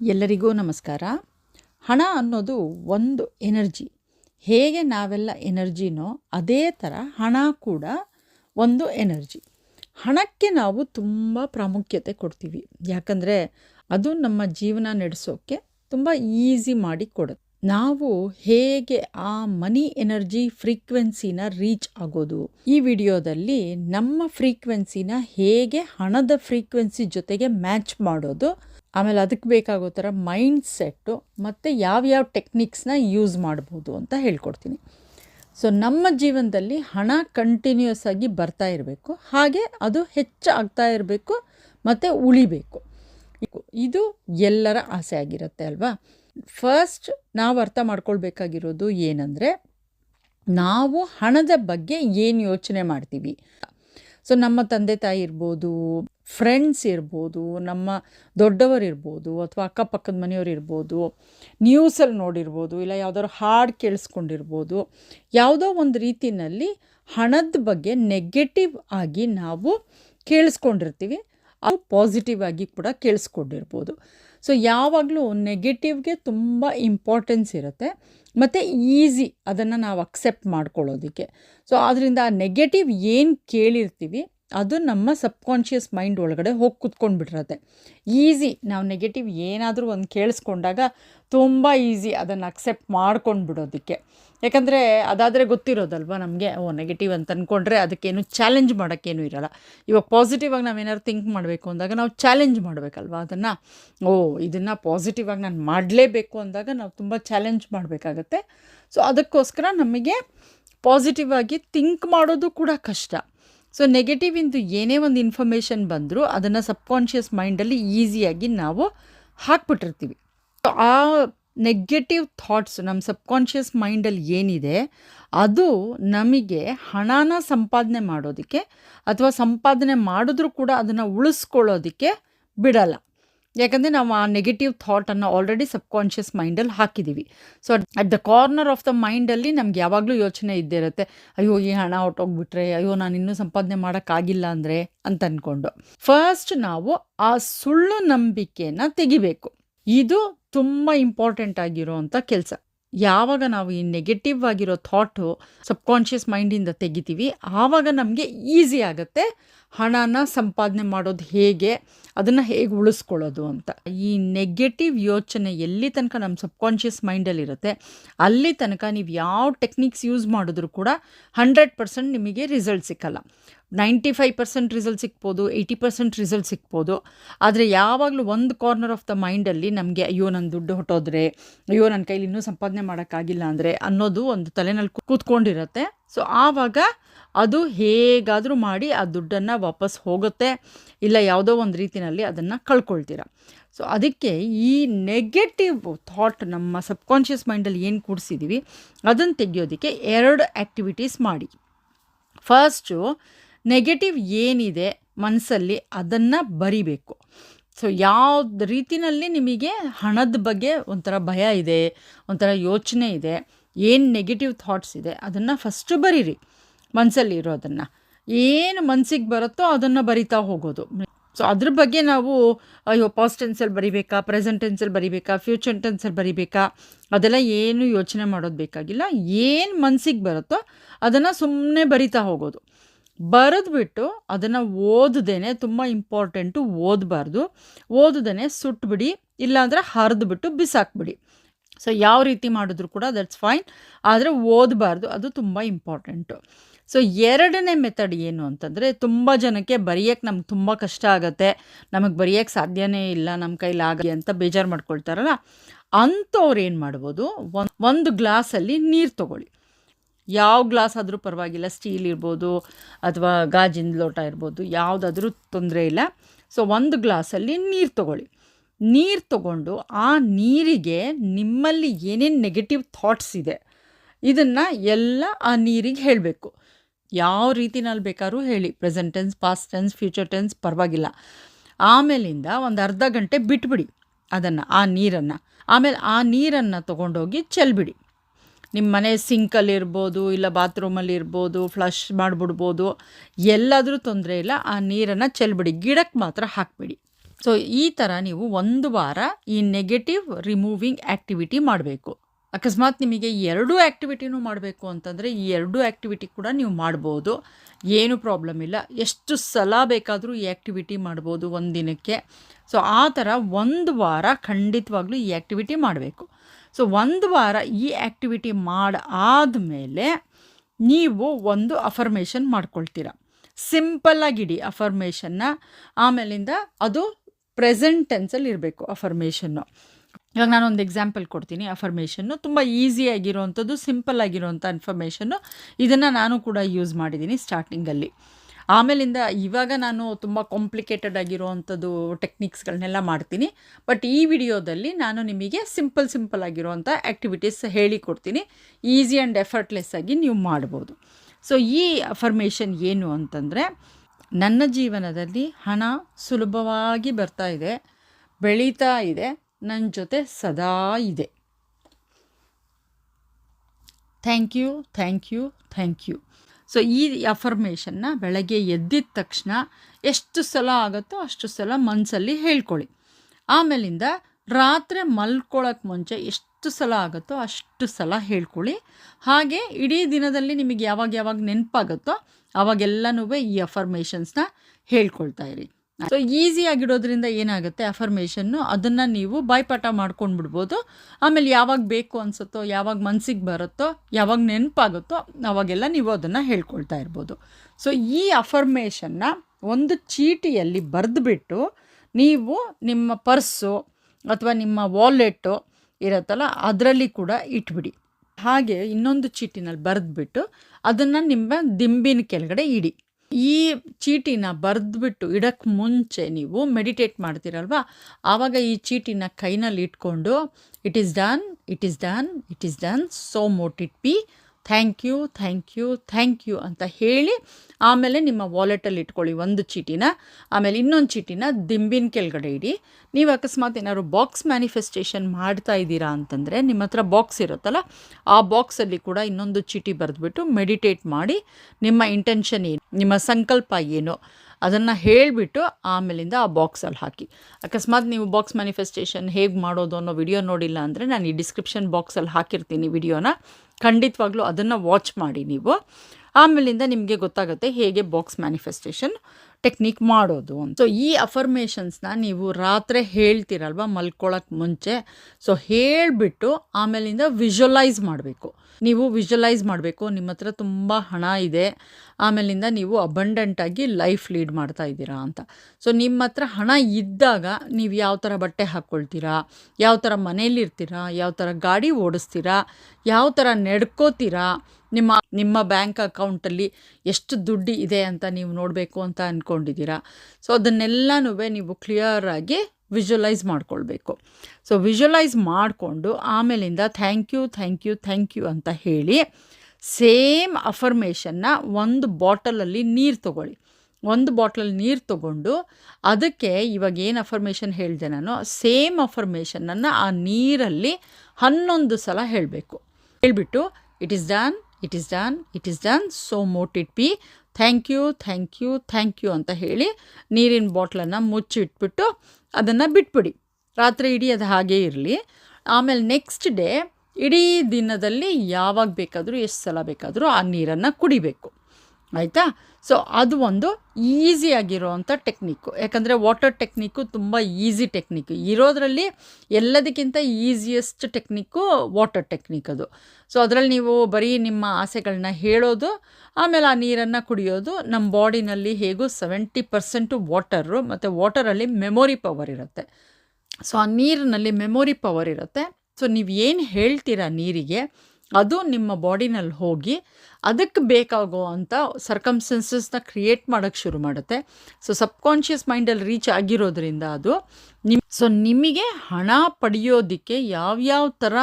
ಎಲ್ಲರಿಗೂ ನಮಸ್ಕಾರ. ಹಣ ಅನ್ನೋದು ಒಂದು ಎನರ್ಜಿ. ಹೇಗೆ ನಾವೆಲ್ಲ ಎನರ್ಜಿನೋ ಅದೇ ಥರ ಹಣ ಕೂಡ ಒಂದು ಎನರ್ಜಿ. ಹಣಕ್ಕೆ ನಾವು ತುಂಬ ಪ್ರಾಮುಖ್ಯತೆ ಕೊಡ್ತೀವಿ. ಯಾಕಂದರೆ ಅದು ನಮ್ಮ ಜೀವನ ನಡೆಸೋಕ್ಕೆ ತುಂಬ ಈಸಿ ಮಾಡಿ ಕೊಡುತ್ತೆ. ನಾವು ಹೇಗೆ ಆ ಮನಿ ಎನರ್ಜಿ ಫ್ರೀಕ್ವೆನ್ಸಿನ ರೀಚ್ ಆಗೋದು? ಈ ವಿಡಿಯೋದಲ್ಲಿ ನಮ್ಮ ಫ್ರೀಕ್ವೆನ್ಸಿನ ಹೇಗೆ ಹಣದ ಫ್ರೀಕ್ವೆನ್ಸಿ ಜೊತೆಗೆ ಮ್ಯಾಚ್ ಮಾಡೋದು? ಆಮೇಲೆ ಅದಕ್ಕೆ ಬೇಕಾಗೋ ಥರ ಮೈಂಡ್ ಸೆಟ್ಟು ಮತ್ತು ಯಾವ್ಯಾವ ಟೆಕ್ನಿಕ್ಸ್ನ ಯೂಸ್ ಮಾಡ್ಬೋದು ಅಂತ ಹೇಳ್ಕೊಡ್ತೀನಿ. ಸೊ ನಮ್ಮ ಜೀವನದಲ್ಲಿ ಹಣ ಕಂಟಿನ್ಯೂಸ್ ಆಗಿ ಬರ್ತಾ ಇರಬೇಕು. ಹಾಗೆ ಅದು ಹೆಚ್ಚಾಗ್ತಾ ಇರಬೇಕು ಮತ್ತು ಉಳಿಬೇಕು. ಇದು ಎಲ್ಲರ ಆಸೆ ಆಗಿರುತ್ತೆ ಅಲ್ವಾ? ಫಸ್ಟ್ ನಾವು ಅರ್ಥ ಮಾಡ್ಕೊಳ್ಬೇಕಾಗಿರೋದು ಏನಂದರೆ, ನಾವು ಹಣದ ಬಗ್ಗೆ ಏನು ಯೋಚನೆ ಮಾಡ್ತೀವಿ? ಸೊ ನಮ್ಮ ತಂದೆ ತಾಯಿ ಇರ್ಬೋದು ಫ್ರೆಂಡ್ಸ್ ಇರ್ಬೋದು, ನಮ್ಮ ದೊಡ್ಡವರು ಇರ್ಬೋದು, ಅಥವಾ ಅಕ್ಕಪಕ್ಕದ ಮನೆಯವ್ರು ಇರ್ಬೋದು ನ್ಯೂಸಲ್ಲಿ ನೋಡಿರ್ಬೋದು, ಇಲ್ಲ ಯಾವುದಾದ್ರು ಹಾಡು ಕೇಳಿಸ್ಕೊಂಡಿರ್ಬೋದು, ಯಾವುದೋ ಒಂದು ರೀತಿಯಲ್ಲಿ ಹಣದ ಬಗ್ಗೆ ನೆಗೆಟಿವ್ ಆಗಿ ನಾವು ಕೇಳಿಸ್ಕೊಂಡಿರ್ತೀವಿ. ಅದು ಪಾಸಿಟಿವ್ ಆಗಿ ಕೂಡ ಕೇಳಿಸ್ಕೊಂಡಿರ್ಬೋದು. ಸೊ ಯಾವಾಗಲೂ ನೆಗೆಟಿವ್ಗೆ ತುಂಬ ಇಂಪಾರ್ಟೆನ್ಸ್ ಇರುತ್ತೆ. ಮತ್ತು ಈಸಿ ಅದನ್ನು ನಾವು ಅಕ್ಸೆಪ್ಟ್ ಮಾಡ್ಕೊಳ್ಳೋದಕ್ಕೆ. ಸೊ ಆದ್ದರಿಂದ ಆ ನೆಗೆಟಿವ್ ಏನು ಕೇಳಿರ್ತೀವಿ ಅದು ನಮ್ಮ ಸಬ್ಕಾನ್ಷಿಯಸ್ ಮೈಂಡ್ ಒಳಗಡೆ ಹೋಗಿ ಕುತ್ಕೊಂಡ್ಬಿಟ್ಟಿರತ್ತೆ ಈಸಿ, ನಾವು ನೆಗೆಟಿವ್ ಏನಾದರೂ ಒಂದು ಕೇಳಿಸ್ಕೊಂಡಾಗ ತುಂಬ ಈಸಿ ಅದನ್ನು ಅಕ್ಸೆಪ್ಟ್ ಮಾಡ್ಕೊಂಡು ಬಿಡೋದಕ್ಕೆ ಯಾಕಂದರೆ ಅದಾದರೆ ಗೊತ್ತಿರೋದಲ್ವ ನಮಗೆ, ಓ ನೆಗೆಟಿವ್ ಅಂತ ಅಂದ್ಕೊಂಡ್ರೆ ಅದಕ್ಕೇನು ಚಾಲೆಂಜ್ ಮಾಡೋಕ್ಕೇನು ಇರೋಲ್ಲ. ಇವಾಗ ಪಾಸಿಟಿವ್ ಆಗಿ ನಾವೇನಾದ್ರು ಥಿಂಕ್ ಮಾಡಬೇಕು ಅಂದಾಗ ನಾವು ಚಾಲೆಂಜ್ ಮಾಡಬೇಕಲ್ವ ಅದನ್ನು? ಓ, ಇದನ್ನು ಪಾಸಿಟಿವ್ ಆಗಿ ನಾನು ಮಾಡಲೇಬೇಕು ಅಂದಾಗ ನಾವು ತುಂಬ ಚಾಲೆಂಜ್ ಮಾಡಬೇಕಾಗತ್ತೆ. ಸೊ ಅದಕ್ಕೋಸ್ಕರ ನಮಗೆ ಪಾಸಿಟಿವ್ ಆಗಿ ಥಿಂಕ್ ಮಾಡೋದು ಕೂಡ ಕಷ್ಟ. ಸೊ ನೆಗೆಟಿವಿಂದು ಏನೇ ಒಂದು ಇನ್ಫಾರ್ಮೇಷನ್ ಬಂದರೂ ಅದನ್ನು ಸಬ್ಕಾನ್ಷಿಯಸ್ ಮೈಂಡಲ್ಲಿ ಈಸಿಯಾಗಿ ನಾವು ಹಾಕ್ಬಿಟ್ಟಿರ್ತೀವಿ. ಸೊ ಆ ನೆಗೆಟಿವ್ ಥಾಟ್ಸ್ ನಮ್ಮ ಸಬ್ಕಾನ್ಷಿಯಸ್ ಮೈಂಡಲ್ಲಿ ಏನಿದೆ, ಅದು ನಮಗೆ ಹಣನ ಸಂಪಾದನೆ ಮಾಡೋದಕ್ಕೆ ಅಥವಾ ಸಂಪಾದನೆ ಮಾಡಿದ್ರೂ ಕೂಡ ಅದನ್ನು ಉಳಿಸ್ಕೊಳ್ಳೋದಕ್ಕೆ ಬಿಡಲ್ಲ. ಯಾಕಂದರೆ ನಾವು ಆ ನೆಗೆಟಿವ್ ಥಾಟನ್ನು ಆಲ್ರೆಡಿ ಸಬ್ಕಾನ್ಷಿಯಸ್ ಮೈಂಡಲ್ಲಿ ಹಾಕಿದ್ದೀವಿ so at the corner of the ಮೈಂಡಲ್ಲಿ ನಮ್ಗೆ ಯಾವಾಗಲೂ ಯೋಚನೆ ಇದ್ದೇ ಇರುತ್ತೆ. ಅಯ್ಯೋ, ಈ ಹಣ ಹೊಟ್ಟೋಗ್ಬಿಟ್ರೆ ಅಯ್ಯೋ, ನಾನು ಇನ್ನೂ ಸಂಪಾದನೆ ಮಾಡೋಕ್ಕಾಗಿಲ್ಲ ಅಂದರೆ, ಅಂತ ಅಂದ್ಕೊಂಡು ಫಸ್ಟ್ ನಾವು ಆ ಸುಳ್ಳು ನಂಬಿಕೆನ ತೆಗಿಬೇಕು. ಇದು ತುಂಬ ಇಂಪಾರ್ಟೆಂಟ್ ಆಗಿರೋ ಅಂಥ ಕೆಲಸ. ಯಾವಾಗ ನಾವು ಈ ನೆಗೆಟಿವ್ ಆಗಿರೋ ಥಾಟು ಸಬ್ಕಾನ್ಷಿಯಸ್ ಮೈಂಡಿಂದ ತೆಗಿತೀವಿ, ಆವಾಗ ನಮಗೆ ಈಸಿ ಆಗುತ್ತೆ ಹಣನ ಸಂಪಾದನೆ ಮಾಡೋದು ಹೇಗೆ, ಅದನ್ನು ಹೇಗೆ ಉಳಿಸ್ಕೊಳ್ಳೋದು ಅಂತ. ಈ ನೆಗೆಟಿವ್ ಯೋಚನೆ ಎಲ್ಲಿ ತನಕ ನಮ್ಮ ಸಬ್ಕಾನ್ಷಿಯಸ್ ಮೈಂಡಲ್ಲಿರುತ್ತೆ ಅಲ್ಲಿ ತನಕ ನೀವು ಯಾವ ಟೆಕ್ನಿಕ್ಸ್ ಯೂಸ್ ಮಾಡಿದ್ರೂ ಕೂಡ ಹಂಡ್ರೆಡ್ ಪರ್ಸೆಂಟ್ ನಿಮಗೆ ರಿಸಲ್ಟ್ ಸಿಕ್ಕಲ್ಲ. ನೈಂಟಿ ಫೈವ್ ಪರ್ಸೆಂಟ್ ರಿಸಲ್ಟ್ ಸಿಕ್ಬೋದು ಏಯ್ಟಿ ಪರ್ಸೆಂಟ್ ರಿಸಲ್ಟ್ ಸಿಕ್ಬೋದು ಆದರೆ ಯಾವಾಗಲೂ ಒಂದು ಕಾರ್ನರ್ ಆಫ್ ದ ಮೈಂಡಲ್ಲಿ ನಮಗೆ, ಅಯ್ಯೋ ನನ್ನ ದುಡ್ಡು ಹೊಟ್ಟೋದ್ರೆ ಅಯ್ಯೋ ನನ್ನ ಕೈಲಿ ಇನ್ನೂ ಸಂಪಾದನೆ ಮಾಡೋಕ್ಕಾಗಿಲ್ಲ ಅಂದರೆ ಅನ್ನೋದು ಒಂದು ತಲೆನಲ್ಲಿ ಕೂತ್ಕೊಂಡಿರುತ್ತೆ. ಸೊ ಆವಾಗ ಅದು ಹೇಗಾದರೂ ಮಾಡಿ ಆ ದುಡ್ಡನ್ನು ವಾಪಸ್ ಹೋಗುತ್ತೆ. ಇಲ್ಲ ಯಾವುದೋ ಒಂದು ರೀತಿಯಲ್ಲಿ ಅದನ್ನು ಕಳ್ಕೊಳ್ತೀರ. ಸೊ ಅದಕ್ಕೆ ಈ ನೆಗೆಟಿವ್ ಥಾಟ್ ನಮ್ಮ ಸಬ್ಕಾನ್ಷಿಯಸ್ ಮೈಂಡಲ್ಲಿ ಏನು ಕೂಡಿಸಿದ್ದೀವಿ ಅದನ್ನು ತೆಗೆಯೋದಕ್ಕೆ ಎರಡು ಆ್ಯಕ್ಟಿವಿಟೀಸ್ ಮಾಡಿ. ಫಸ್ಟು ನೆಗೆಟಿವ್ ಏನಿದೆ ಮನಸ್ಸಲ್ಲಿ ಅದನ್ನು ಬರಿಬೇಕು. ಸೊ ಯಾವ್ದು ರೀತಿಯಲ್ಲಿ ನಿಮಗೆ ಹಣದ ಬಗ್ಗೆ ಒಂಥರ ಭಯ ಇದೆ, ಒಂಥರ ಯೋಚನೆ ಇದೆ, ಏನು ನೆಗೆಟಿವ್ ಥಾಟ್ಸ್ ಇದೆ, ಅದನ್ನು ಫಸ್ಟು ಬರೀರಿ ಮನಸ್ಸಲ್ಲಿ ಇರೋದನ್ನು. ಏನು ಮನಸ್ಸಿಗೆ ಬರುತ್ತೋ ಅದನ್ನು ಬರಿತಾ ಹೋಗೋದು. ಸೊ ಅದ್ರ ಬಗ್ಗೆ ನಾವು, ಅಯ್ಯೋ ಪಾಸ್ಟ್ ಟೆನ್ಸಲ್ಲಿ ಬರಿಬೇಕಾ ಪ್ರೆಸೆಂಟ್ ಟೆನ್ಸಲ್ಲಿ ಬರಿಬೇಕಾ ಫ್ಯೂಚರ್ ಟೆನ್ಸಲ್ಲಿ ಬರಿಬೇಕಾ, ಅದೆಲ್ಲ ಏನು ಯೋಚನೆ ಮಾಡೋದು ಬೇಕಾಗಿಲ್ಲ. ಏನು ಮನಸ್ಸಿಗೆ ಬರುತ್ತೋ ಅದನ್ನು ಸುಮ್ಮನೆ ಬರಿತಾ ಹೋಗೋದು. ಬರೆದ್ಬಿಟ್ಟು ಅದನ್ನು ಓದದೇನೆ ತುಂಬ ಇಂಪಾರ್ಟೆಂಟು ಓದಬಾರ್ದು. ಓದದೇ ಸುಟ್ಬಿಡಿ, ಇಲ್ಲಾಂದರೆ ಹರಿದ್ಬಿಟ್ಟು ಬಿಸಾಕ್ಬಿಡಿ. ಸೊ ಯಾವ ರೀತಿ ಮಾಡಿದ್ರು ಕೂಡ ದಟ್ಸ್ ಫೈನ್ ಆದರೆ ಓದಬಾರ್ದು, ಅದು ತುಂಬ ಇಂಪಾರ್ಟೆಂಟು ಸೊ ಎರಡನೇ ಮೆಥಡ್ ಏನು ಅಂತಂದರೆ ತುಂಬ ಜನಕ್ಕೆ ಬರೆಯೋಕ್ಕೆ ನಮ್ಗೆ ತುಂಬ ಕಷ್ಟ ಆಗುತ್ತೆ. ನಮಗೆ ಬರೆಯೋಕ್ಕೆ ಸಾಧ್ಯನೇ ಇಲ್ಲ ನಮ್ಮ ಕೈಲಾಗಿ ಅಂತ ಬೇಜಾರು ಮಾಡ್ಕೊಳ್ತಾರಲ್ಲ? ಅಂಥವ್ರು ಏನು ಮಾಡ್ಬೋದು? ಒಂದು ಒಂದು ಗ್ಲಾಸಲ್ಲಿ ನೀರು ತೊಗೊಳ್ಳಿ. ಯಾವ ಗ್ಲಾಸ್ ಆದರೂ ಪರವಾಗಿಲ್ಲ, ಸ್ಟೀಲ್ ಇರ್ಬೋದು ಅಥವಾ ಗಾಜಿನ ಲೋಟ ಇರ್ಬೋದು, ಯಾವುದಾದ್ರೂ ತೊಂದರೆ ಇಲ್ಲ. ಸೊ ಒಂದು ಗ್ಲಾಸಲ್ಲಿ ನೀರು ತೊಗೊಳ್ಳಿ. ನೀರು ತಗೊಂಡು ಆ ನೀರಿಗೆ ನಿಮ್ಮಲ್ಲಿ ಏನೇನು ನೆಗೆಟಿವ್ ಥಾಟ್ಸ್ ಇದೆ, ಇದನ್ನು ಎಲ್ಲ ಆ ನೀರಿಗೆ ಹೇಳಬೇಕು. ಯಾವ ರೀತಿನಲ್ಲಿ ಬೇಕಾದ್ರೂ ಹೇಳಿ. Present tense past tense future tense ಪರವಾಗಿಲ್ಲ. ಆಮೇಲಿಂದ ಒಂದು ಅರ್ಧ ಗಂಟೆ ಬಿಟ್ಬಿಡಿ ಅದನ್ನು, ಆ ನೀರನ್ನು. ಆಮೇಲೆ ಆ ನೀರನ್ನು ತೊಗೊಂಡೋಗಿ ಚೆಲ್ಬಿಡಿ. ನಿಮ್ಮ ಮನೆ ಸಿಂಕಲ್ಲಿರ್ಬೋದು ಇಲ್ಲ ಬಾತ್ರೂಮಲ್ಲಿ ಇರ್ಬೋದು ಫ್ಲಶ್ ಮಾಡಿಬಿಡ್ಬೋದು, ಎಲ್ಲಾದರೂ ತೊಂದರೆ ಇಲ್ಲ. ಆ ನೀರನ್ನು ಚೆಲ್ಬಿಡಿ. ಗಿಡಕ್ಕೆ ಮಾತ್ರ ಹಾಕ್ಬಿಡಿ. ಸೊ ಈ ಥರ ನೀವು ಒಂದು ವಾರ ಈ ನೆಗೆಟಿವ್ ರಿಮೂವಿಂಗ್ ಆ್ಯಕ್ಟಿವಿಟಿ ಮಾಡಬೇಕು. ಅಕಸ್ಮಾತ್ ನಿಮಗೆ ಎರಡೂ ಆ್ಯಕ್ಟಿವಿಟಿನೂ ಮಾಡಬೇಕು ಅಂತಂದರೆ ಈ ಎರಡೂ ಆ್ಯಕ್ಟಿವಿಟಿ ಕೂಡ ನೀವು ಮಾಡ್ಬೋದು. ಏನು ಪ್ರಾಬ್ಲಮ್ ಇಲ್ಲ. ಎಷ್ಟು ಸಲ ಬೇಕಾದರೂ ಈ ಆ್ಯಕ್ಟಿವಿಟಿ ಮಾಡ್ಬೋದು ಒಂದು ದಿನಕ್ಕೆ ಸೊ, ಆ ಥರ ಒಂದು ವಾರ ಖಂಡಿತವಾಗ್ಲೂ ಈ ಆ್ಯಕ್ಟಿವಿಟಿ ಮಾಡಬೇಕು. ಸೊ, ಒಂದು ವಾರ ಈ ಆ್ಯಕ್ಟಿವಿಟಿ ಮಾಡಾದಮೇಲೆ ನೀವು ಒಂದು ಅಫರ್ಮೇಷನ್ ಮಾಡ್ಕೊಳ್ತೀರ. ಸಿಂಪಲ್ಲಾಗಿಡಿ ಅಫರ್ಮೇಷನ್ನ. ಆಮೇಲಿಂದ ಅದು ಪ್ರೆಸೆಂಟ್ ಟೆನ್ಸಲ್ಲಿ ಇರಬೇಕು ಅಫರ್ಮೇಷನ್ನು. ಇವಾಗ ನಾನು ಒಂದು ಎಕ್ಸಾಂಪಲ್ ಕೊಡ್ತೀನಿ ಅಫರ್ಮೇಷನ್ನು ತುಂಬ ಈಸಿಯಾಗಿರೋವಂಥದ್ದು ಸಿಂಪಲ್ ಆಗಿರೋವಂಥ ಇನ್ಫಾರ್ಮೇಷನ್ನು ಇದನ್ನು ನಾನು ಕೂಡ ಯೂಸ್ ಮಾಡಿದ್ದೀನಿ ಸ್ಟಾರ್ಟಿಂಗಲ್ಲಿ ಆಮೇಲಿಂದ ಇವಾಗ ನಾನು ತುಂಬ ಕಾಂಪ್ಲಿಕೇಟೆಡ್ ಆಗಿರುವಂಥದ್ದು ಟೆಕ್ನಿಕ್ಸ್ಗಳನ್ನೆಲ್ಲ ಮಾಡ್ತೀನಿ. ಬಟ್ ಈ ವಿಡಿಯೋದಲ್ಲಿ ನಾನು ನಿಮಗೆ ಸಿಂಪಲ್ ಸಿಂಪಲ್ ಆಗಿರುವಂಥ ಆ್ಯಕ್ಟಿವಿಟೀಸ್ ಹೇಳಿಕೊಡ್ತೀನಿ ಈಸಿ ಆ್ಯಂಡ್ ಎಫರ್ಟ್ಲೆಸ್ ಆಗಿ ನೀವು ಮಾಡ್ಬೋದು. ಸೊ ಈ ಅಫರ್ಮೇಷನ್ ಏನು ಅಂತಂದರೆ, ನನ್ನ ಜೀವನದಲ್ಲಿ ಹಣ ಸುಲಭವಾಗಿ ಬರ್ತಾ ಇದೆ, ಬೆಳೀತಾ ಇದೆ. ನನ್ನ ಜೊತೆ ಸದಾ ಇದೆ. Thank you thank you thank you. So ಈ ಅಫರ್ಮೇಷನ್ನ ಬೆಳಗ್ಗೆ ಎದ್ದಿದ ತಕ್ಷಣ ಎಷ್ಟು ಸಲ ಆಗುತ್ತೋ ಅಷ್ಟು ಸಲ ಮನಸ್ಸಲ್ಲಿ ಹೇಳ್ಕೊಳ್ಳಿ. ಆಮೇಲಿಂದ ರಾತ್ರಿ ಮಲ್ಕೊಳ್ಳೋಕ್ಕೆ ಮುಂಚೆ ಎಷ್ಟು ಸಲ ಆಗುತ್ತೋ ಅಷ್ಟು ಸಲ ಹೇಳ್ಕೊಳ್ಳಿ. ಹಾಗೆ ಇಡೀ ದಿನದಲ್ಲಿ ನಿಮಗೆ ಯಾವಾಗ ಯಾವಾಗ ನೆನಪಾಗುತ್ತೋ ಆವಾಗೆಲ್ಲನೂ ಈ ಅಫರ್ಮೇಷನ್ಸ್ನ ಹೇಳ್ಕೊಳ್ತಾ ಇರಿ. ಸೊ ಈಸಿಯಾಗಿಡೋದ್ರಿಂದ ಏನಾಗುತ್ತೆ? ಅಫರ್ಮೇಷನ್ನು ಅದನ್ನು ನೀವು ಬಾಯ್ಪಾಠ ಮಾಡ್ಕೊಂಡು ಬಿಡ್ಬೋದು ಆಮೇಲೆ ಯಾವಾಗ ಬೇಕು ಅನಿಸುತ್ತೋ, ಯಾವಾಗ ಮನಸ್ಸಿಗೆ ಬರುತ್ತೋ, ಯಾವಾಗ ನೆನಪಾಗುತ್ತೋ, ಅವಾಗೆಲ್ಲ ನೀವು ಅದನ್ನು ಹೇಳ್ಕೊಳ್ತಾ ಇರ್ಬೋದು. ಸೊ ಈ ಅಫರ್ಮೇಷನ್ನ ಒಂದು ಚೀಟಿಯಲ್ಲಿ ಬರೆದುಬಿಟ್ಟು ನೀವು ನಿಮ್ಮ ಪರ್ಸು ಅಥವಾ ನಿಮ್ಮ ವಾಲೆಟ್ಟು ಇರುತ್ತಲ್ಲ, ಅದರಲ್ಲಿ ಕೂಡ ಇಟ್ಬಿಡಿ. ಹಾಗೆ ಇನ್ನೊಂದು ಚೀಟಿನಲ್ಲಿ ಬರೆದ್ಬಿಟ್ಟು ಅದನ್ನು ನಿಮ್ಮ ದಿಂಬಿನ ಕೆಳಗಡೆ ಇಡಿ. ಈ ಚೀಟಿನ ಬರೆದ್ಬಿಟ್ಟು ಇಡಕ್ಕೆ ಮುಂಚೆ ನೀವು ಮೆಡಿಟೇಟ್ ಮಾಡ್ತೀರಲ್ವ? ಆವಾಗ ಈ ಚೀಟಿನ ಕೈನಲ್ಲಿ ಇಟ್ಕೊಂಡು, it is done, it is done, it is done, so mote it be. Thank you thank you thank you ಅಂತ ಹೇಳಿ ಆಮೇಲೆ ನಿಮ್ಮ ವಾಲೆಟಲ್ಲಿ ಇಟ್ಕೊಳ್ಳಿ ಒಂದು ಚೀಟಿನ. ಆಮೇಲೆ ಇನ್ನೊಂದು ಚೀಟಿನ ದಿಂಬಿನ ಕೆಳಗಡೆ ಇಡಿ. ನೀವು ಅಕಸ್ಮಾತ್ ಏನಾದ್ರು ಬಾಕ್ಸ್ ಮ್ಯಾನಿಫೆಸ್ಟೇಷನ್ ಮಾಡ್ತಾ ಇದ್ದೀರಾ ಅಂತಂದರೆ ನಿಮ್ಮ ಹತ್ರ ಬಾಕ್ಸ್ ಇರುತ್ತಲ್ಲ, ಆ ಬಾಕ್ಸಲ್ಲಿ ಕೂಡ ಇನ್ನೊಂದು ಚೀಟಿ ಬರೆದ್ಬಿಟ್ಟು ಮೆಡಿಟೇಟ್ ಮಾಡಿ ನಿಮ್ಮ ಇಂಟೆನ್ಷನ್ ಏನು, ನಿಮ್ಮ ಸಂಕಲ್ಪ ಏನು ಅದನ್ನು ಹೇಳಿಬಿಟ್ಟು ಆಮೇಲಿಂದ ಆ ಬಾಕ್ಸಲ್ಲಿ ಹಾಕಿ. ಅಕಸ್ಮಾತ್ ನೀವು ಬಾಕ್ಸ್ ಮ್ಯಾನಿಫೆಸ್ಟೇಷನ್ ಹೇಗೆ ಮಾಡೋದು ಅನ್ನೋ ವಿಡಿಯೋ ನೋಡಿಲ್ಲ ಅಂದರೆ ನಾನು ಈ ಡಿಸ್ಕ್ರಿಪ್ಷನ್ ಬಾಕ್ಸಲ್ಲಿ ಹಾಕಿರ್ತೀನಿ ವಿಡಿಯೋನ. ಖಂಡಿತವಾಗ್ಲೂ ಅದನ್ನು ವಾಚ್ ಮಾಡಿ ನೀವು. ಆಮೇಲಿಂದ ನಿಮಗೆ ಗೊತ್ತಾಗುತ್ತೆ ಹೇಗೆ ಬಾಕ್ಸ್ ಮ್ಯಾನಿಫೆಸ್ಟೇಷನ್ ಟೆಕ್ನಿಕ್ ಮಾಡೋದು ಸೊ ಈ ಅಫರ್ಮೇಷನ್ಸ್ನ ನೀವು ರಾತ್ರಿ ಹೇಳ್ತೀರಲ್ವ ಮಲ್ಕೊಳ್ಳೋಕೆ ಮುಂಚೆ. ಸೊ ಹೇಳಿಬಿಟ್ಟು ಆಮೇಲಿಂದ ವಿಜುವಲೈಸ್ ಮಾಡಬೇಕು. ನೀವು ವಿಜುವಲೈಸ್ ಮಾಡಬೇಕು, ನಿಮ್ಮ ಹತ್ರ ತುಂಬ ಹಣ ಇದೆ, ಆಮೇಲಿಂದ ನೀವು ಅಬಂಡೆಂಟಾಗಿ ಲೈಫ್ ಲೀಡ್ ಮಾಡ್ತಾ ಇದ್ದೀರಾ ಅಂತ. ಸೊ ನಿಮ್ಮ ಹತ್ರ ಹಣ ಇದ್ದಾಗ ನೀವು ಯಾವ ಥರ ಬಟ್ಟೆ ಹಾಕ್ಕೊಳ್ತೀರಾ ಯಾವ ಥರ ಮನೇಲಿರ್ತೀರಾ, ಯಾವ ಥರ ಗಾಡಿ ಓಡಿಸ್ತೀರಾ, ಯಾವ ಥರ ನಡ್ಕೋತೀರಾ ನಿಮ್ಮ ನಿಮ್ಮ ಬ್ಯಾಂಕ್ ಅಕೌಂಟಲ್ಲಿ ಎಷ್ಟು ದುಡ್ಡು ಇದೆ ಅಂತ ನೀವು ನೋಡಬೇಕು ಅಂತ ಅಂದ್ಕೊಂಡಿದ್ದೀರಾ ಸೊ ಅದನ್ನೆಲ್ಲನೂ ನೀವು ಕ್ಲಿಯರಾಗಿ ವಿಜುವಲೈಸ್ ಮಾಡ್ಕೊಳ್ಬೇಕು. ಸೊ ವಿಜುವಲೈಸ್ ಮಾಡಿಕೊಂಡು ಆಮೇಲಿಂದ thank you thank you thank you ಅಂತ ಹೇಳಿ ಸೇಮ್ ಅಫರ್ಮೇಷನ್ನ ಒಂದು ಬಾಟಲಲ್ಲಿ ನೀರು ತೊಗೊಳ್ಳಿ. ಒಂದು ಬಾಟ್ಲಲ್ಲಿ ನೀರು ತಗೊಂಡು ಅದಕ್ಕೆ ಇವಾಗ ಏನು ಅಫರ್ಮೇಷನ್ ಹೇಳಿದೆ ನಾನು? ಸೇಮ್ ಅಫರ್ಮೇಷನನ್ನು ಆ ನೀರಲ್ಲಿ ಹನ್ನೊಂದು ಸಲ ಹೇಳಬೇಕು. ಹೇಳಿಬಿಟ್ಟು it is done it is done it is done so mote it be thank you thank you thank you ಅಂತ ಹೇಳಿ ನೀರಿನ ಬಾಟ್ಲನ್ನು ಮುಚ್ಚಿಟ್ಬಿಟ್ಟು ಅದನ್ನು ಬಿಟ್ಬಿಡಿ ರಾತ್ರಿ ಇಡೀ ಅದು ಹಾಗೇ ಇರಲಿ ಆಮೇಲೆ ನೆಕ್ಸ್ಟ್ ಡೇ ಇಡೀ ದಿನದಲ್ಲಿ ಯಾವಾಗ ಬೇಕಾದರೂ ಎಷ್ಟು ಸಲ ಬೇಕಾದರೂ ಆ ನೀರನ್ನು ಕುಡಿಬೇಕು ಆಯಿತಾ? ಸೊ ಅದು ಒಂದು ಈಸಿಯಾಗಿರೋವಂಥ ಟೆಕ್ನಿಕ್ಕು ಯಾಕಂದರೆ ವಾಟರ್ ಟೆಕ್ನಿಕ್ಕು ತುಂಬ ಈಸಿ ಟೆಕ್ನಿಕ್ ಇರೋದರಲ್ಲಿ ಎಲ್ಲದಕ್ಕಿಂತ ಈಸಿಯೆಸ್ಟ್ ಟೆಕ್ನಿಕ್ಕು ವಾಟರ್ ಟೆಕ್ನಿಕ್ ಅದು. ಸೊ ಅದರಲ್ಲಿ ನೀವು ಬರೀ ನಿಮ್ಮ ಆಸೆಗಳನ್ನ ಹೇಳೋದು, ಆಮೇಲೆ ಆ ನೀರನ್ನು ಕುಡಿಯೋದು ನಮ್ಮ ಬಾಡಿನಲ್ಲಿ ಹೇಗೂ ಸೆವೆಂಟಿ ಪರ್ಸೆಂಟು ವಾಟರು ಮತ್ತು ವಾಟರಲ್ಲಿ ಮೆಮೊರಿ ಪವರ್ ಇರುತ್ತೆ. ಸೊ ಆ ನೀರಿನಲ್ಲಿ ಮೆಮೊರಿ ಪವರ್ ಇರುತ್ತೆ. ಸೊ ನೀವು ಏನು ಹೇಳ್ತೀರಾ ನೀರಿಗೆ? ಅದು ನಿಮ್ಮ ಬಾಡಿನಲ್ಲಿ ಹೋಗಿ ಅದಕ್ಕೆ ಬೇಕಾಗೋ ಅಂಥ ಸರ್ಕಮ್ಸ್ಟೆನ್ಸಸ್ನ ಕ್ರಿಯೇಟ್ ಮಾಡೋಕ್ಕೆ ಶುರು ಮಾಡುತ್ತೆ. ಸೊ ಸಬ್ಕಾನ್ಷಿಯಸ್ ಮೈಂಡಲ್ಲಿ ರೀಚ್ ಆಗಿರೋದ್ರಿಂದ ಅದು ನಿಮ್ ಸೊ ನಿಮಗೆ ಹಣ ಪಡೆಯೋದಕ್ಕೆ ಯಾವ್ಯಾವ ಥರ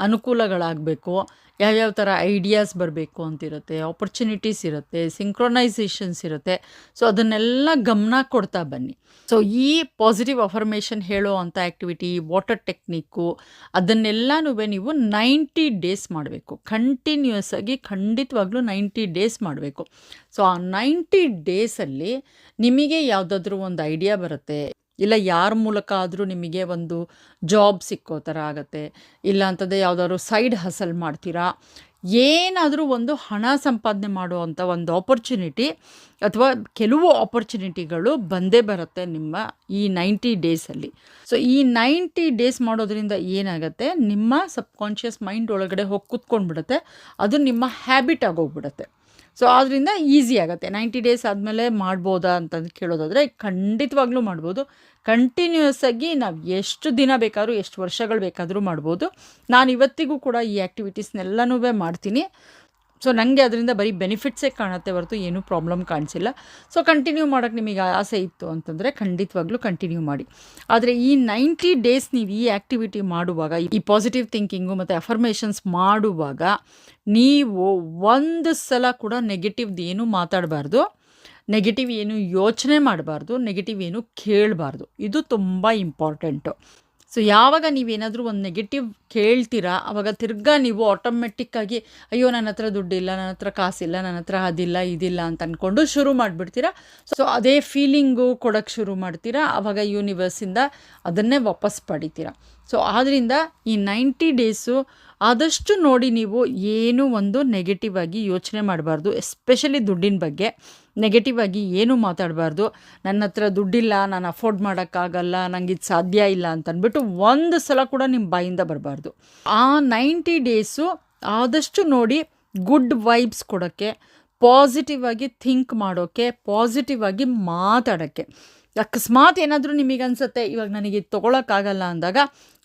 ಅನುಕೂಲಗಳಾಗಬೇಕು ಯಾವ್ಯಾವ ಥರ ಐಡಿಯಾಸ್ ಬರಬೇಕು ಅಂತಿರುತ್ತೆ ಆಪರ್ಚುನಿಟೀಸ್ ಇರುತ್ತೆ ಸಿಂಕ್ರೊನೈಸೇಷನ್ಸ್ ಇರುತ್ತೆ. ಸೊ ಅದನ್ನೆಲ್ಲ ಗಮನ ಕೊಡ್ತಾ ಬನ್ನಿ. ಸೊ ಈ ಪಾಸಿಟಿವ್ ಅಫರ್ಮೇಷನ್ ಹೇಳೋ ಅಂಥ ಆ್ಯಕ್ಟಿವಿಟಿ ವಾಟರ್ ಟೆಕ್ನಿಕ್ಕು ಅದನ್ನೆಲ್ಲನೂ ನೀವು ನೈಂಟಿ ಡೇಸ್ ಮಾಡಬೇಕು. ಕಂಟಿನ್ಯೂಸ್ ಆಗಿ ಖಂಡಿತವಾಗ್ಲೂ ನೈಂಟಿ ಡೇಸ್ ಮಾಡಬೇಕು. ಸೊ ಆ ನೈಂಟಿ ಡೇಸಲ್ಲಿ ನಿಮಗೆ ಯಾವುದಾದ್ರೂ ಒಂದು ಐಡಿಯಾ ಬರುತ್ತೆ ಇಲ್ಲ ಯಾರ ಮೂಲಕ ಆದರೂ ನಿಮಗೆ ಒಂದು ಜಾಬ್ ಸಿಕ್ಕೋ ಥರ ಆಗುತ್ತೆ. ಇಲ್ಲ ಅಂತದೇ ಯಾವುದಾದ್ರು ಸೈಡ್ ಹಸಲ್ ಮಾಡ್ತೀರಾ? ಏನಾದರೂ ಒಂದು ಹಣ ಸಂಪಾದನೆ ಮಾಡುವಂಥ ಒಂದು ಆಪರ್ಚುನಿಟಿ ಅಥವಾ ಕೆಲವು ಆಪರ್ಚುನಿಟಿಗಳು ಬಂದೇ ಬರುತ್ತೆ ನಿಮ್ಮ ಈ ನೈಂಟಿ ಡೇಸಲ್ಲಿ ಸೊ ಈ ನೈಂಟಿ ಡೇಸ್ ಮಾಡೋದ್ರಿಂದ ಏನಾಗುತ್ತೆ? ನಿಮ್ಮ ಸಬ್ಕಾನ್ಷಿಯಸ್ ಮೈಂಡ್ ಒಳಗಡೆ ಹೋಗಿ ಕೂತ್ಕೊಂಡ್ಬಿಡುತ್ತೆ. ಅದು ನಿಮ್ಮ ಹ್ಯಾಬಿಟ್ ಆಗೋಗ್ಬಿಡುತ್ತೆ ಸೊ ಆದ್ದರಿಂದ ಈಸಿ ಆಗುತ್ತೆ. ನೈಂಟಿ ಡೇಸ್ ಆದಮೇಲೆ ಮಾಡ್ಬೋದಾ ಅಂತಂದು ಕೇಳೋದಾದರೆ ಖಂಡಿತವಾಗ್ಲೂ ಮಾಡ್ಬೋದು. ಕಂಟಿನ್ಯೂಸ್ ಆಗಿ ನಾವು ಎಷ್ಟು ದಿನ ಬೇಕಾದರೂ, ಎಷ್ಟು ವರ್ಷಗಳು ಬೇಕಾದರೂ ಮಾಡ್ಬೋದು. ನಾನು ಇವತ್ತಿಗೂ ಕೂಡ ಈ ಆ್ಯಕ್ಟಿವಿಟೀಸ್ನೆಲ್ಲನೂ ಮಾಡ್ತೀನಿ. ಸೊ ನನಗೆ ಅದರಿಂದ ಬರೀ ಬೆನಿಫಿಟ್ಸೇ ಕಾಣುತ್ತೆ ಹೊರತು ಏನೂ ಪ್ರಾಬ್ಲಮ್ ಕಾಣಿಸಿಲ್ಲ. ಸೊ ಕಂಟಿನ್ಯೂ ಮಾಡೋಕ್ಕೆ ನಿಮಗೆ ಆಸೆ ಇತ್ತು ಅಂತಂದರೆ ಖಂಡಿತವಾಗ್ಲೂ ಕಂಟಿನ್ಯೂ ಮಾಡಿ. ಆದರೆ ಈ ನೈಂಟಿ ಡೇಸ್ ನೀವು ಈ ಆ್ಯಕ್ಟಿವಿಟಿ ಮಾಡುವಾಗ, ಈ ಪಾಸಿಟಿವ್ ಥಿಂಕಿಂಗು ಮತ್ತು ಅಫರ್ಮೇಷನ್ಸ್ ಮಾಡುವಾಗ ನೀವು ಒಂದು ಸಲ ಕೂಡ ನೆಗೆಟಿವ್ದು ಏನೂ ಮಾತಾಡಬಾರ್ದು ನೆಗೆಟಿವ್ ಏನು ಯೋಚನೆ ಮಾಡಬಾರ್ದು ನೆಗೆಟಿವ್ ಏನು ಕೇಳಬಾರ್ದು. ಇದು ತುಂಬ ಇಂಪಾರ್ಟೆಂಟು ಸೊ ಯಾವಾಗ ನೀವೇನಾದರೂ ಒಂದು ನೆಗೆಟಿವ್ ಕೇಳ್ತೀರಾ? ಆವಾಗ ತಿರ್ಗಾ ನೀವು ಆಟೋಮೆಟಿಕ್ಕಾಗಿ ಅಯ್ಯೋ ನನ್ನ ಹತ್ರ ದುಡ್ಡಿಲ್ಲ ನನ್ನ ಹತ್ರ ಕಾಸಿಲ್ಲ ನನ್ನ ಹತ್ರ ಅದಿಲ್ಲ, ಇದಿಲ್ಲ ಅಂತ ಅಂದ್ಕೊಂಡು ಶುರು ಮಾಡಿಬಿಡ್ತೀರಾ? ಸೊ ಅದೇ ಫೀಲಿಂಗು ಕೊಡೋಕ್ಕೆ ಶುರು ಮಾಡ್ತೀರಾ? ಆವಾಗ ಯೂನಿವರ್ಸಿಂದ ಅದನ್ನೇ ವಾಪಸ್ ಪಡಿತೀರಾ? ಸೊ ಆದ್ದರಿಂದ ಈ ನೈಂಟಿ ಡೇಸು ಆದಷ್ಟು ನೋಡಿ ನೀವು ಏನು ಒಂದು ನೆಗೆಟಿವ್ ಆಗಿ ಯೋಚನೆ ಮಾಡಬಾರ್ದು ಎಸ್ಪೆಷಲಿ ದುಡ್ಡಿನ ಬಗ್ಗೆ. ನೆಗೆಟಿವ್ ಆಗಿ ಏನೂ ಮಾತಾಡಬಾರ್ದು. ನನ್ನ ಹತ್ರ ದುಡ್ಡಿಲ್ಲ, ನಾನು ಅಫೋರ್ಡ್ ಮಾಡೋಕ್ಕಾಗಲ್ಲ ನನಗೆ ಇದು ಸಾಧ್ಯ ಇಲ್ಲ ಅಂತ ಅಂದ್ಬಿಟ್ಟು ಒಂದು ಸಲ ಕೂಡ ನಿಮ್ಮ ಬಾಯಿಂದ ಬರಬಾರ್ದು. ಆ ನೈಂಟಿ ಡೇಸು ಆದಷ್ಟು ನೋಡಿ ಗುಡ್ ವೈಬ್ಸ್ ಕೊಡೋಕ್ಕೆ ಪಾಸಿಟಿವ್ ಆಗಿ ಥಿಂಕ್ ಮಾಡೋಕ್ಕೆ ಪಾಸಿಟಿವ್ ಆಗಿ ಮಾತಾಡೋಕ್ಕೆ. ಅಕಸ್ಮಾತ್ ಏನಾದರೂ ನಿಮಗೆ ಅನಿಸುತ್ತೆ ಇವಾಗ ನನಗೆ ತೊಗೊಳಕ್ಕಾಗಲ್ಲ ಅಂದಾಗ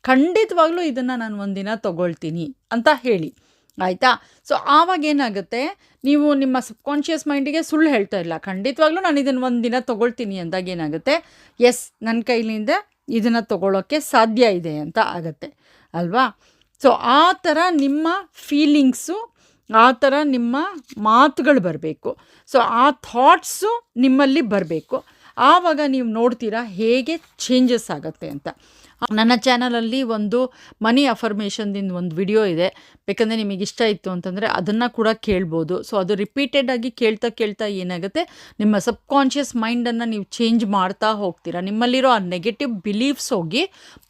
ಖಂಡಿತವಾಗ್ಲೂ ಇದನ್ನು ನಾನು ಒಂದಿನ ತಗೊಳ್ತೀನಿ ಅಂತ ಹೇಳಿ. ಆಯಿತಾ? ಸೊ ಆವಾಗ ಏನಾಗುತ್ತೆ? ನೀವು ನಿಮ್ಮ ಸಬ್ಕಾನ್ಷಿಯಸ್ ಮೈಂಡಿಗೆ ಸುಳ್ಳು ಹೇಳ್ತಾ ಇಲ್ಲ ಖಂಡಿತವಾಗ್ಲೂ ನಾನು ಇದನ್ನು ಒಂದಿನ ದಿನ ತೊಗೊಳ್ತೀನಿ ಅಂದಾಗ ಏನಾಗುತ್ತೆ? ಎಸ್ ನನ್ನ ಕೈಲಿಂದ ಇದನ್ನು ತೊಗೊಳ್ಳೋಕ್ಕೆ ಸಾಧ್ಯ ಇದೆ ಅಂತ ಆಗುತ್ತೆ. ಅಲ್ವಾ? ಸೊ ಆ ಥರ ನಿಮ್ಮ ಫೀಲಿಂಗ್ಸು ಆ ಥರ ನಿಮ್ಮ ಮಾತುಗಳು ಬರಬೇಕು. ಸೊ ಆ ಥಾಟ್ಸು ನಿಮ್ಮಲ್ಲಿ ಬರಬೇಕು. ಆವಾಗ ನೀವು ನೋಡ್ತೀರಾ ಹೇಗೆ ಚೇಂಜಸ್ ಆಗುತ್ತೆ ಅಂತ. ನನ್ನ ಚಾನಲಲ್ಲಿ ಒಂದು ಮನಿ ಅಫರ್ಮೇಷನ್ದಿಂದ ಒಂದು ವಿಡಿಯೋ ಇದೆ. ಬೇಕಂದರೆ ನಿಮಗೆ ಇಷ್ಟ ಇತ್ತು ಅಂತಂದರೆ ಅದನ್ನು ಕೂಡ ಕೇಳ್ಬೋದು. ಸೊ ಅದು ರಿಪೀಟೆಡ್ ಆಗಿ ಕೇಳ್ತಾ ಕೇಳ್ತಾ ಏನಾಗುತ್ತೆ? ನಿಮ್ಮ ಸಬ್ಕಾನ್ಷಿಯಸ್ ಮೈಂಡನ್ನು ನೀವು ಚೇಂಜ್ ಮಾಡ್ತಾ ಹೋಗ್ತೀರಾ. ನಿಮ್ಮಲ್ಲಿರೋ ಆ ನೆಗೆಟಿವ್ ಬಿಲೀಫ್ಸ್ ಹೋಗಿ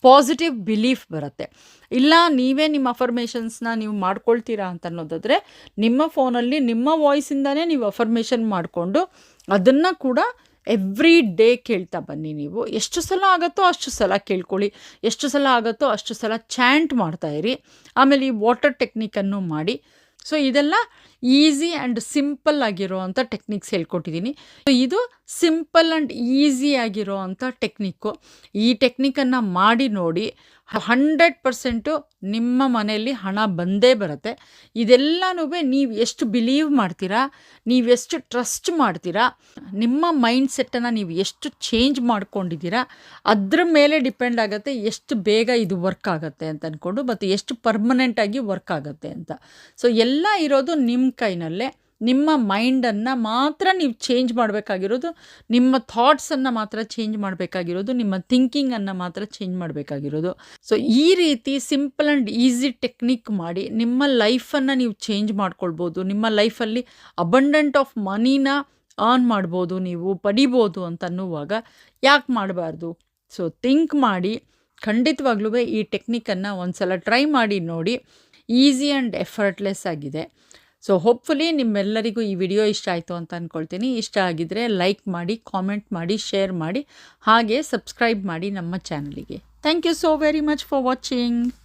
ಪಾಸಿಟಿವ್ ಬಿಲೀಫ್ ಬರುತ್ತೆ. ಇಲ್ಲ, ನೀವೇ ನಿಮ್ಮ ಅಫರ್ಮೇಷನ್ಸ್ನ ನೀವು ಮಾಡ್ಕೊಳ್ತೀರಾ ಅಂತ ಅನ್ನೋದಾದರೆ ನಿಮ್ಮ ಫೋನಲ್ಲಿ ನಿಮ್ಮ ವಾಯ್ಸಿಂದನೇ ನೀವು ಅಫರ್ಮೇಷನ್ ಮಾಡಿಕೊಂಡು ಅದನ್ನು ಕೂಡ ಎವ್ರಿ ಡೇ ಕೇಳ್ತಾ ಬನ್ನಿ ನೀವು. ಎಷ್ಟು ಸಲ ಆಗುತ್ತೋ ಅಷ್ಟು ಸಲ ಕೇಳ್ಕೊಳ್ಳಿ. ಎಷ್ಟು ಸಲ ಆಗುತ್ತೋ ಅಷ್ಟು ಸಲ ಚಾಂಟ್ ಇರಿ. ಆಮೇಲೆ ಈ ವಾಟರ್ ಟೆಕ್ನಿಕನ್ನು ಮಾಡಿ. ಸೊ, ಇದೆಲ್ಲ ಈಸಿ ಆ್ಯಂಡ್ ಸಿಂಪಲ್ ಆಗಿರೋ ಅಂಥ ಟೆಕ್ನಿಕ್ಸ್ ಹೇಳ್ಕೊಟ್ಟಿದ್ದೀನಿ ಇದು ಸಿಂಪಲ್ ಆ್ಯಂಡ್ ಈಸಿ ಆಗಿರೋ ಅಂಥ ಟೆಕ್ನಿಕ್ಕು. ಈ ಟೆಕ್ನಿಕನ್ನು ಮಾಡಿ ನೋಡಿ ಹಂಡ್ರೆಡ್ ಪರ್ಸೆಂಟು ನಿಮ್ಮ ಮನೆಯಲ್ಲಿ ಹಣ ಬಂದೇ ಬರುತ್ತೆ. ಇದೆಲ್ಲನೂ ನೀವು ಎಷ್ಟು ಬಿಲೀವ್ ಮಾಡ್ತೀರಾ ನೀವೆಷ್ಟು ಟ್ರಸ್ಟ್ ಮಾಡ್ತೀರಾ, ನಿಮ್ಮ ಮೈಂಡ್ ಸೆಟ್ಟನ್ನು ನೀವು ಎಷ್ಟು ಚೇಂಜ್ ಮಾಡ್ಕೊಂಡಿದ್ದೀರಾ, ಅದ್ರ ಮೇಲೆ ಡಿಪೆಂಡ್ ಆಗುತ್ತೆ ಎಷ್ಟು ಬೇಗ ಇದು ವರ್ಕ್ ಆಗುತ್ತೆ ಅಂತ ಅಂದ್ಕೊಂಡು ಮತ್ತು ಎಷ್ಟು ಪರ್ಮನೆಂಟಾಗಿ ವರ್ಕ್ ಆಗುತ್ತೆ ಅಂತ. ಸೊ, ಎಲ್ಲ ಇರೋದು ನಿಮ್ಮ ಕೈನಲ್ಲೇ. ನಿಮ್ಮ ಮೈಂಡನ್ನು ಮಾತ್ರ ನೀವು ಚೇಂಜ್ ಮಾಡಬೇಕಾಗಿರೋದು, ನಿಮ್ಮ ಥಾಟ್ಸನ್ನು ಮಾತ್ರ ಚೇಂಜ್ ಮಾಡಬೇಕಾಗಿರೋದು, ನಿಮ್ಮ ಥಿಂಕಿಂಗನ್ನು ಮಾತ್ರ ಚೇಂಜ್ ಮಾಡಬೇಕಾಗಿರೋದು. ಸೊ ಈ ರೀತಿ ಸಿಂಪಲ್ ಆ್ಯಂಡ್ ಈಸಿ ಟೆಕ್ನಿಕ್ ಮಾಡಿ ನಿಮ್ಮ ಲೈಫನ್ನು ನೀವು ಚೇಂಜ್ ಮಾಡ್ಕೊಳ್ಬೋದು, ನಿಮ್ಮ ಲೈಫಲ್ಲಿ ಅಬಂಡೆಂಟ್ ಆಫ್ ಮನಿನ ಅರ್ನ್ ಮಾಡ್ಬೋದು, ನೀವು ಪಡಿಬೋದು ಅಂತ ಅನ್ನುವಾಗ ಯಾಕೆ ಮಾಡಬಾರ್ದು? ಸೊ ಥಿಂಕ್ ಮಾಡಿ, ಖಂಡಿತವಾಗ್ಲೂ ಈ ಟೆಕ್ನಿಕನ್ನು ಒಂದು ಸಲ ಟ್ರೈ ಮಾಡಿ ನೋಡಿ, ಈಸಿ ಆ್ಯಂಡ್ ಎಫರ್ಟ್ಲೆಸ್ ಆಗಿದೆ. ಸೊ ಹೋಪ್ಫುಲಿ ನಿಮ್ಮೆಲ್ಲರಿಗೂ ಈ ವಿಡಿಯೋ ಇಷ್ಟ ಆಯಿತು ಅಂತ ಅಂದ್ಕೊಳ್ತೀನಿ ಇಷ್ಟ ಆಗಿದ್ದರೆ ಲೈಕ್ ಮಾಡಿ ಕಾಮೆಂಟ್ ಮಾಡಿ ಶೇರ್ ಮಾಡಿ, ಹಾಗೆ ಸಬ್ಸ್ಕ್ರೈಬ್ ಮಾಡಿ ನಮ್ಮ ಚಾನಲಿಗೆ thank you so very much for watching